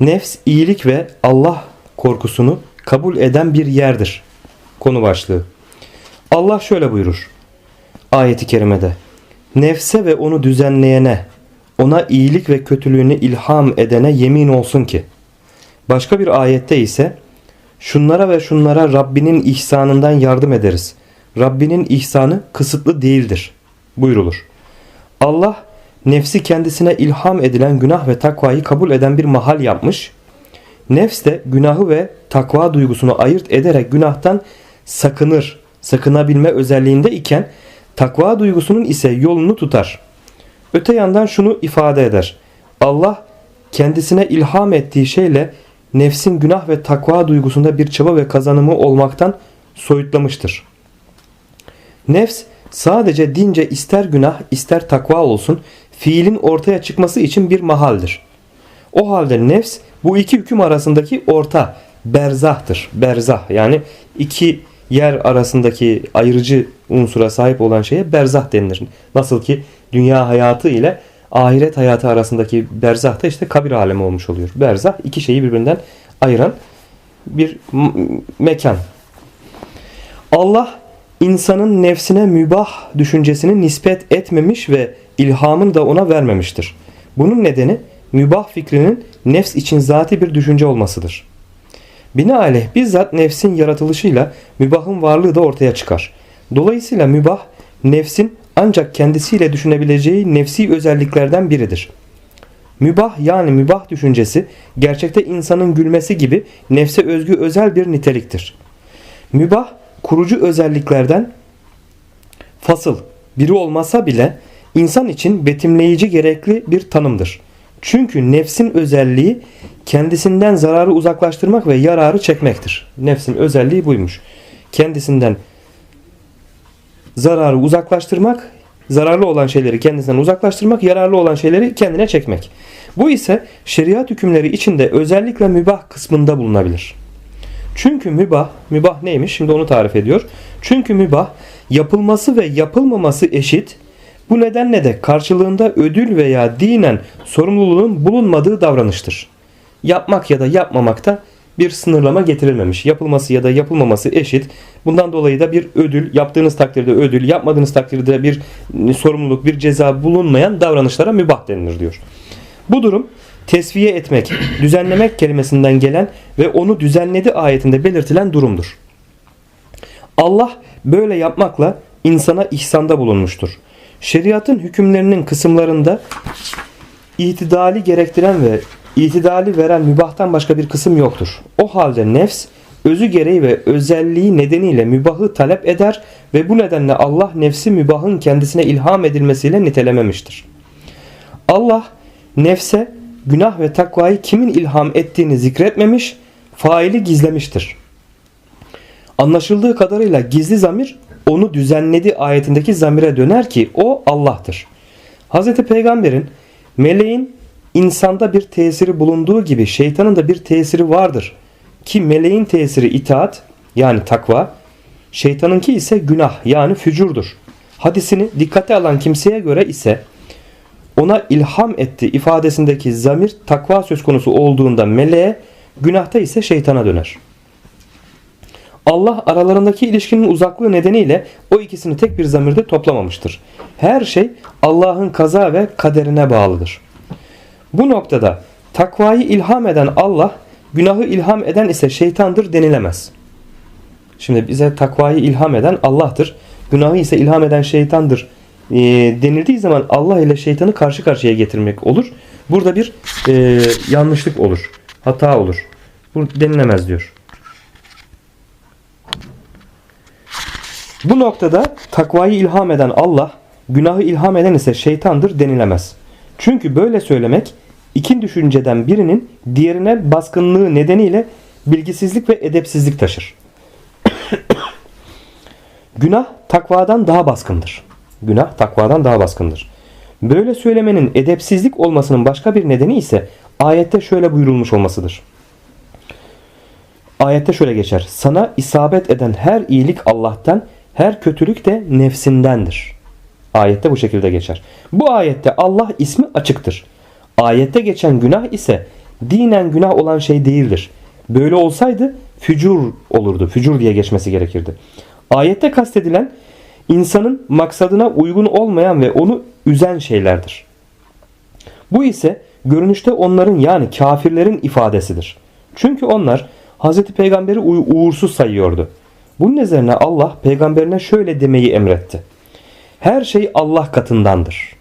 Nefs iyilik ve Allah korkusunu kabul eden bir yerdir. Konu başlığı. Allah şöyle buyurur. Ayeti kerimede. Nefse ve onu düzenleyene, ona iyilik ve kötülüğünü ilham edene yemin olsun ki. Başka bir ayette ise şunlara ve şunlara Rabbinin ihsanından yardım ederiz. Rabbinin ihsanı kısıtlı değildir buyurulur. Allah nefsi kendisine ilham edilen günah ve takvayı kabul eden bir mahal yapmış. Nefs de günahı ve takva duygusunu ayırt ederek günahtan sakınır, sakınabilme özelliğinde iken takva duygusunun ise yolunu tutar. Öte yandan şunu ifade eder. Allah kendisine ilham ettiği şeyle nefsin günah ve takva duygusunda bir çaba ve kazanımı olmaktan soyutlamıştır. Nefs sadece dince ister günah ister takva olsun fiilin ortaya çıkması için bir mahaldir. O halde nefs bu iki hüküm arasındaki orta berzahtır. Berzah yani iki yer arasındaki ayırıcı unsura sahip olan şeye berzah denilir. Nasıl ki dünya hayatı ile ahiret hayatı arasındaki berzah da işte kabir alemi olmuş oluyor. Berzah iki şeyi birbirinden ayıran bir mekan. Allah insanın nefsine mübah düşüncesini nispet etmemiş ve ilhamını da ona vermemiştir. Bunun nedeni mübah fikrinin nefs için zati bir düşünce olmasıdır. Binaenaleyh bizzat nefsin yaratılışıyla mübahın varlığı da ortaya çıkar. Dolayısıyla mübah nefsin ancak kendisiyle düşünebileceği nefsi özelliklerden biridir. Mübah yani mübah düşüncesi gerçekte insanın gülmesi gibi nefse özgü özel bir niteliktir. Mübah kurucu özelliklerden fasıl biri olmasa bile insan için betimleyici gerekli bir tanımdır. Çünkü nefsin özelliği kendisinden zararı uzaklaştırmak ve yararı çekmektir. Nefsin özelliği buymuş. Kendisinden zararı uzaklaştırmak, zararlı olan şeyleri kendisinden uzaklaştırmak, yararlı olan şeyleri kendine çekmek. Bu ise şeriat hükümleri içinde özellikle mübah kısmında bulunabilir. Çünkü mübah, mübah neymiş? Şimdi onu tarif ediyor. Çünkü mübah yapılması ve yapılmaması eşit. Bu nedenle de karşılığında ödül veya dinen sorumluluğun bulunmadığı davranıştır. Yapmak ya da yapmamakta bir sınırlama getirilmemiş. Yapılması ya da yapılmaması eşit. Bundan dolayı da bir ödül, yaptığınız takdirde ödül, yapmadığınız takdirde bir sorumluluk, bir ceza bulunmayan davranışlara mübah denilir diyor. Bu durum tesviye etmek, düzenlemek kelimesinden gelen ve onu düzenledi ayetinde belirtilen durumdur. Allah böyle yapmakla insana ihsanda bulunmuştur. Şeriatın hükümlerinin kısımlarında itidali gerektiren ve itidali veren mübahtan başka bir kısım yoktur. O halde nefs özü gereği ve özelliği nedeniyle mübahı talep eder ve bu nedenle Allah nefsi mübahın kendisine ilham edilmesiyle nitelememiştir. Allah nefse günah ve takvayı kimin ilham ettiğini zikretmemiş, faili gizlemiştir. Anlaşıldığı kadarıyla gizli zamir onu düzenledi ayetindeki zamire döner ki o Allah'tır. Hz. Peygamber'in meleğin insanda bir tesiri bulunduğu gibi şeytanın da bir tesiri vardır. Ki meleğin tesiri itaat yani takva, şeytanınki ise günah yani fücurdur. Hadisini dikkate alan kimseye göre ise ona ilham etti ifadesindeki zamir takva söz konusu olduğunda meleğe, günahta ise şeytana döner. Allah aralarındaki ilişkinin uzaklığı nedeniyle o ikisini tek bir zamirde toplamamıştır. Her şey Allah'ın kaza ve kaderine bağlıdır. Bu noktada takvayı ilham eden Allah, günahı ilham eden ise şeytandır denilemez. Şimdi bize takvayı ilham eden Allah'tır. Günahı ise ilham eden şeytandır e, denildiği zaman Allah ile şeytanı karşı karşıya getirmek olur. Burada bir e, yanlışlık olur. Hata olur. Bu denilemez diyor. Bu noktada takvayı ilham eden Allah, günahı ilham eden ise şeytandır denilemez. Çünkü böyle söylemek iki düşünceden birinin diğerine baskınlığı nedeniyle bilgisizlik ve edepsizlik taşır. Günah takvadan daha baskındır. Günah takvadan daha baskındır. Böyle söylemenin edepsizlik olmasının başka bir nedeni ise ayette şöyle buyurulmuş olmasıdır. Ayette şöyle geçer. Sana isabet eden her iyilik Allah'tan, her kötülük de nefsindendir. Ayette bu şekilde geçer. Bu ayette Allah ismi açıktır. Ayette geçen günah ise dinen günah olan şey değildir. Böyle olsaydı fücur olurdu. Fücur diye geçmesi gerekirdi. Ayette kastedilen insanın maksadına uygun olmayan ve onu üzen şeylerdir. Bu ise görünüşte onların yani kafirlerin ifadesidir. Çünkü onlar Hz. Peygamber'i uğursuz sayıyordu. Bunun üzerine Allah peygamberine şöyle demeyi emretti. Her şey Allah katındandır.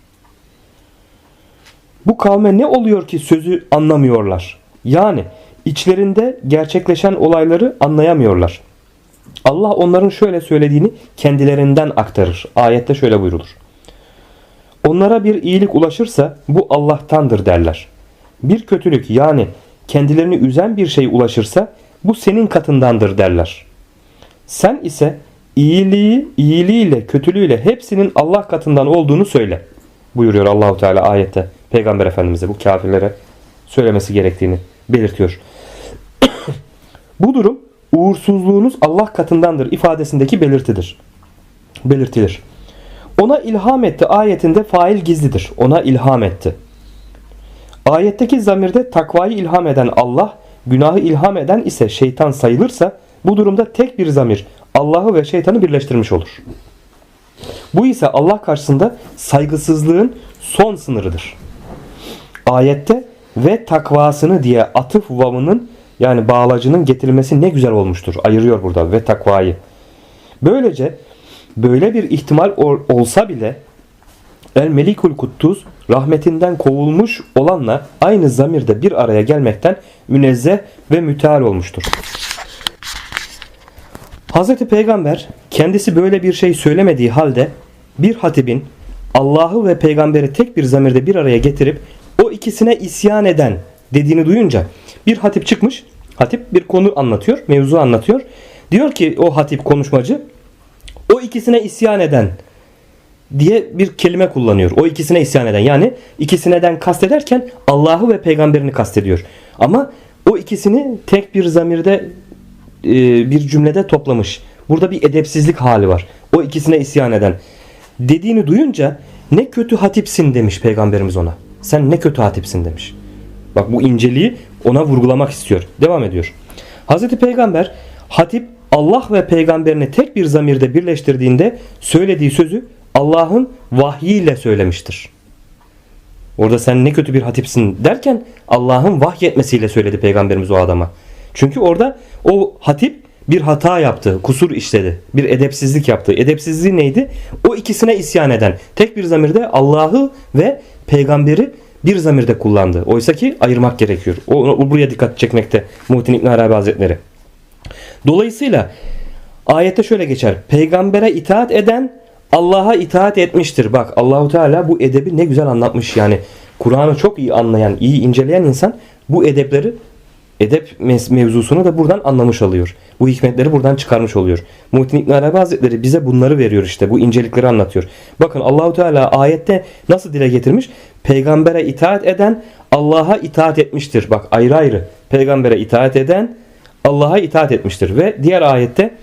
Bu kavme ne oluyor ki sözü anlamıyorlar? Yani içlerinde gerçekleşen olayları anlayamıyorlar. Allah onların şöyle söylediğini kendilerinden aktarır. Ayette şöyle buyrulur. Onlara bir iyilik ulaşırsa bu Allah'tandır derler. Bir kötülük yani kendilerini üzen bir şey ulaşırsa bu senin katındandır derler. Sen ise iyiliği, iyiliğiyle, kötülüğüyle hepsinin Allah katından olduğunu söyle. Buyuruyor Allahu Teala ayette Peygamber Efendimiz'e bu kafirlere söylemesi gerektiğini belirtiyor. bu durum uğursuzluğunuz Allah katındandır ifadesindeki belirtidir. Belirtilir. Ona ilham etti ayetinde fail gizlidir. Ona ilham etti. Ayetteki zamirde takvayı ilham eden Allah, günahı ilham eden ise şeytan sayılırsa bu durumda tek bir zamir Allah'ı ve şeytanı birleştirmiş olur. Bu ise Allah karşısında saygısızlığın son sınırıdır. Ayette ve takvasını diye atıf vavının yani bağlacının getirilmesi ne güzel olmuştur. Ayırıyor burada ve takvayı. Böylece böyle bir ihtimal ol- olsa bile El Melikul Kuddus rahmetinden kovulmuş olanla aynı zamirde bir araya gelmekten münezzeh ve müteal olmuştur. Hz. Peygamber kendisi böyle bir şey söylemediği halde bir hatibin Allah'ı ve peygamberi tek bir zamirde bir araya getirip o ikisine isyan eden dediğini duyunca bir hatip çıkmış. Hatip bir konu anlatıyor, mevzu anlatıyor. Diyor ki o hatip konuşmacı o ikisine isyan eden diye bir kelime kullanıyor. O ikisine isyan eden. Yani ikisineden kastederken Allah'ı ve peygamberini kastediyor. Ama o ikisini tek bir zamirde e, bir cümlede toplamış. Burada bir edepsizlik hali var. O ikisine isyan eden. Dediğini duyunca ne kötü hatipsin demiş peygamberimiz ona. Sen ne kötü hatipsin demiş. Bak bu inceliği ona vurgulamak istiyor. Devam ediyor. Hazreti Peygamber hatip Allah ve peygamberini tek bir zamirde birleştirdiğinde söylediği sözü Allah'ın vahyiyle söylemiştir. Orada sen ne kötü bir hatipsin derken Allah'ın vahyetmesiyle söyledi peygamberimiz o adama. Çünkü orada o hatip bir hata yaptı, kusur işledi, bir edepsizlik yaptı. Edepsizliği neydi? O ikisine isyan eden, tek bir zamirde Allah'ı ve peygamberi bir zamirde kullandı. Oysa ki ayırmak gerekiyor. O, o buraya dikkat çekmekte Muhittin İbn Arabi Hazretleri. Dolayısıyla ayette şöyle geçer. Peygambere itaat eden Allah'a itaat etmiştir. Bak Allahu Teala bu edebi ne güzel anlatmış yani. Kur'an'ı çok iyi anlayan, iyi inceleyen insan bu edepleri edep mevzusunu da buradan anlamış oluyor. Bu hikmetleri buradan çıkarmış oluyor. Muhittin İbn Arabi Hazretleri bize bunları veriyor işte. Bu incelikleri anlatıyor. Bakın Allahu Teala ayette nasıl dile getirmiş? Peygambere itaat eden Allah'a itaat etmiştir. Bak ayrı ayrı. Peygambere itaat eden Allah'a itaat etmiştir. Ve diğer ayette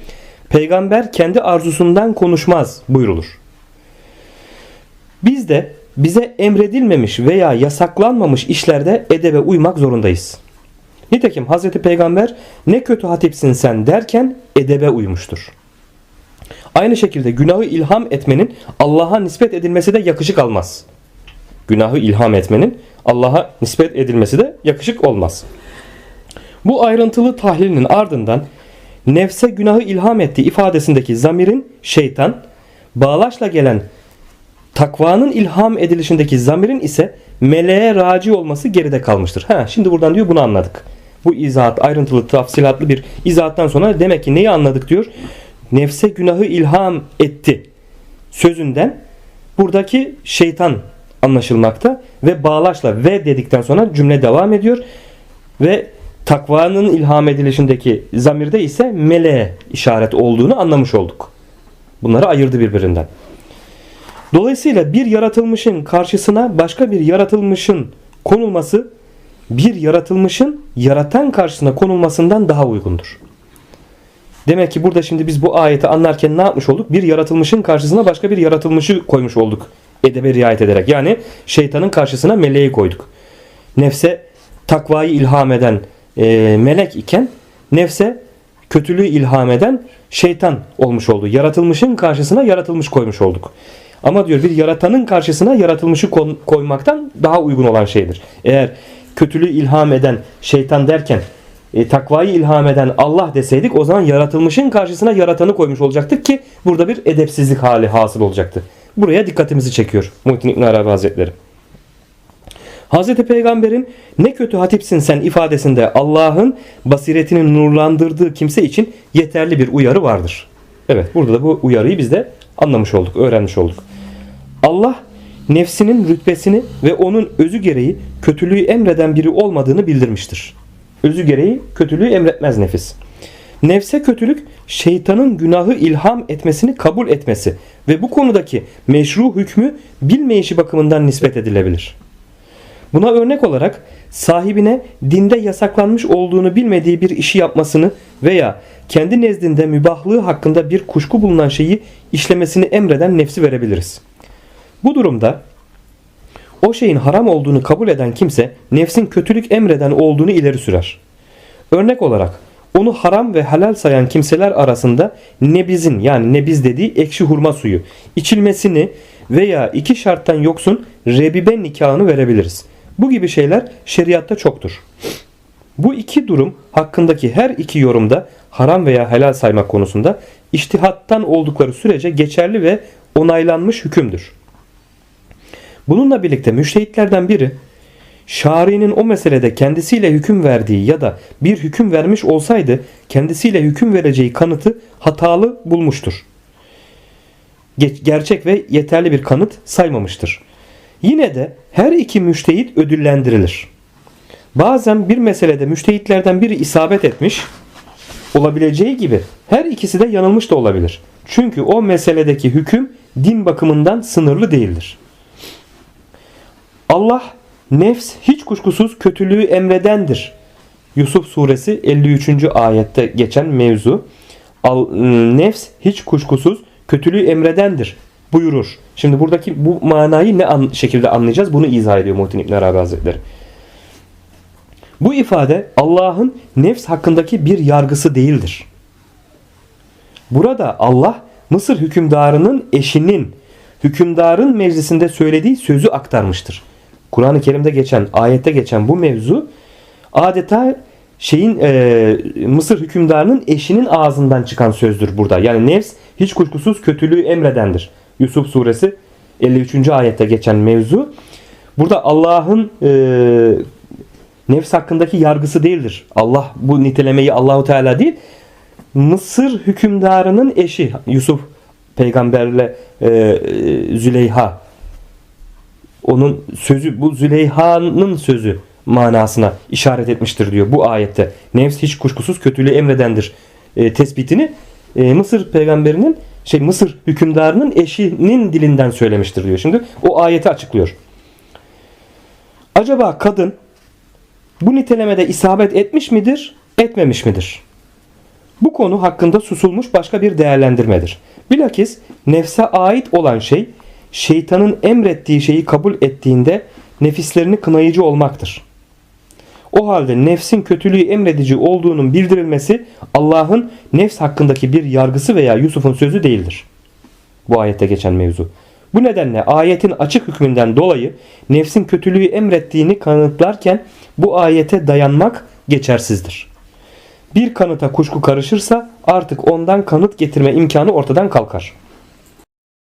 peygamber kendi arzusundan konuşmaz buyrulur. Biz de bize emredilmemiş veya yasaklanmamış işlerde edebe uymak zorundayız. Nitekim Hazreti Peygamber ne kötü hatipsin sen derken edebe uymuştur. Aynı şekilde günahı ilham etmenin Allah'a nispet edilmesi de yakışık almaz. Günahı ilham etmenin Allah'a nispet edilmesi de yakışık olmaz. Bu ayrıntılı tahlilinin ardından nefse günahı ilham etti ifadesindeki zamirin şeytan, bağlaçla gelen takvanın ilham edilişindeki zamirin ise meleğe raci olması geride kalmıştır. Ha, şimdi buradan diyor bunu anladık. Bu izahat ayrıntılı tafsilatlı bir izahattan sonra demek ki neyi anladık diyor. Nefse günahı ilham etti sözünden buradaki şeytan anlaşılmakta ve bağlaçla ve dedikten sonra cümle devam ediyor ve takvanın ilham edilişindeki zamirde ise meleğe işaret olduğunu anlamış olduk. Bunları ayırdı birbirinden. Dolayısıyla bir yaratılmışın karşısına başka bir yaratılmışın konulması bir yaratılmışın yaratan karşısına konulmasından daha uygundur. Demek ki burada şimdi biz bu ayeti anlarken ne yapmış olduk? Bir yaratılmışın karşısına başka bir yaratılmışı koymuş olduk. Edebe riayet ederek. Yani şeytanın karşısına meleği koyduk. Nefse takvayı ilham eden e, melek iken nefse kötülüğü ilham eden şeytan olmuş oldu. Yaratılmışın karşısına yaratılmış koymuş olduk. Ama diyor bir yaratanın karşısına yaratılmışı koymaktan daha uygun olan şeydir. Eğer kötülüğü ilham eden şeytan derken e, takvayı ilham eden Allah deseydik o zaman yaratılmışın karşısına yaratanı koymuş olacaktık ki burada bir edepsizlik hali hasıl olacaktı. Buraya dikkatimizi çekiyor Muhittin İbn Arabi Hazretleri. Hazreti Peygamber'in ne kötü hatipsin sen ifadesinde Allah'ın basiretini nurlandırdığı kimse için yeterli bir uyarı vardır. Evet burada da bu uyarıyı biz de anlamış olduk, öğrenmiş olduk. Allah nefsinin rütbesini ve onun özü gereği kötülüğü emreden biri olmadığını bildirmiştir. Özü gereği kötülüğü emretmez nefis. Nefse kötülük şeytanın günahı ilham etmesini kabul etmesi ve bu konudaki meşru hükmü bilmeyişi bakımından nispet edilebilir. Buna örnek olarak sahibine dinde yasaklanmış olduğunu bilmediği bir işi yapmasını veya kendi nezdinde mübahlığı hakkında bir kuşku bulunan şeyi işlemesini emreden nefsi verebiliriz. Bu durumda o şeyin haram olduğunu kabul eden kimse nefsin kötülük emreden olduğunu ileri sürer. Örnek olarak onu haram ve helal sayan kimseler arasında nebizin yani nebiz dediği ekşi hurma suyu içilmesini veya iki şarttan yoksun rebibe nikahını verebiliriz. Bu gibi şeyler şeriatta çoktur. Bu iki durum hakkındaki her iki yorumda haram veya helal saymak konusunda iştihattan oldukları sürece geçerli ve onaylanmış hükümdür. Bununla birlikte müştehitlerden biri Şari'nin o meselede kendisiyle hüküm verdiği ya da bir hüküm vermiş olsaydı kendisiyle hüküm vereceği kanıtı hatalı bulmuştur. Ge- Gerçek ve yeterli bir kanıt saymamıştır. Yine de her iki müştehit ödüllendirilir. Bazen bir meselede müştehitlerden biri isabet etmiş olabileceği gibi her ikisi de yanılmış da olabilir. Çünkü o meseledeki hüküm din bakımından sınırlı değildir. Allah nefs hiç kuşkusuz kötülüğü emredendir. Yusuf suresi 53. ayette geçen mevzu. Al, nefs hiç kuşkusuz kötülüğü emredendir buyurur. Şimdi buradaki bu manayı ne an, şekilde anlayacağız? Bunu izah ediyor Muhittin İbn Arabi Hazretleri. Bu ifade Allah'ın nefs hakkındaki bir yargısı değildir. Burada Allah Mısır hükümdarının eşinin hükümdarın meclisinde söylediği sözü aktarmıştır. Kur'an-ı Kerim'de geçen, ayette geçen bu mevzu adeta şeyin e, Mısır hükümdarının eşinin ağzından çıkan sözdür burada. Yani nefs hiç kuşkusuz kötülüğü emredendir. Yusuf suresi 53. ayette geçen mevzu. Burada Allah'ın e, nefs hakkındaki yargısı değildir. Allah bu nitelemeyi Allahu Teala değil, Mısır hükümdarının eşi Yusuf peygamberle e, Züleyha onun sözü bu Züleyha'nın sözü manasına işaret etmiştir diyor bu ayette. Nefs hiç kuşkusuz kötülüğü emredendir e, tespitini e, Mısır peygamberinin şey Mısır hükümdarının eşinin dilinden söylemiştir diyor. Şimdi o ayeti açıklıyor. Acaba kadın bu nitelemede isabet etmiş midir, etmemiş midir? Bu konu hakkında susulmuş başka bir değerlendirmedir. Bilakis nefse ait olan şey şeytanın emrettiği şeyi kabul ettiğinde nefislerini kınayıcı olmaktır. O halde nefsin kötülüğü emredici olduğunun bildirilmesi Allah'ın nefs hakkındaki bir yargısı veya Yusuf'un sözü değildir. Bu ayette geçen mevzu. Bu nedenle ayetin açık hükmünden dolayı nefsin kötülüğü emrettiğini kanıtlarken bu ayete dayanmak geçersizdir. Bir kanıta kuşku karışırsa artık ondan kanıt getirme imkanı ortadan kalkar.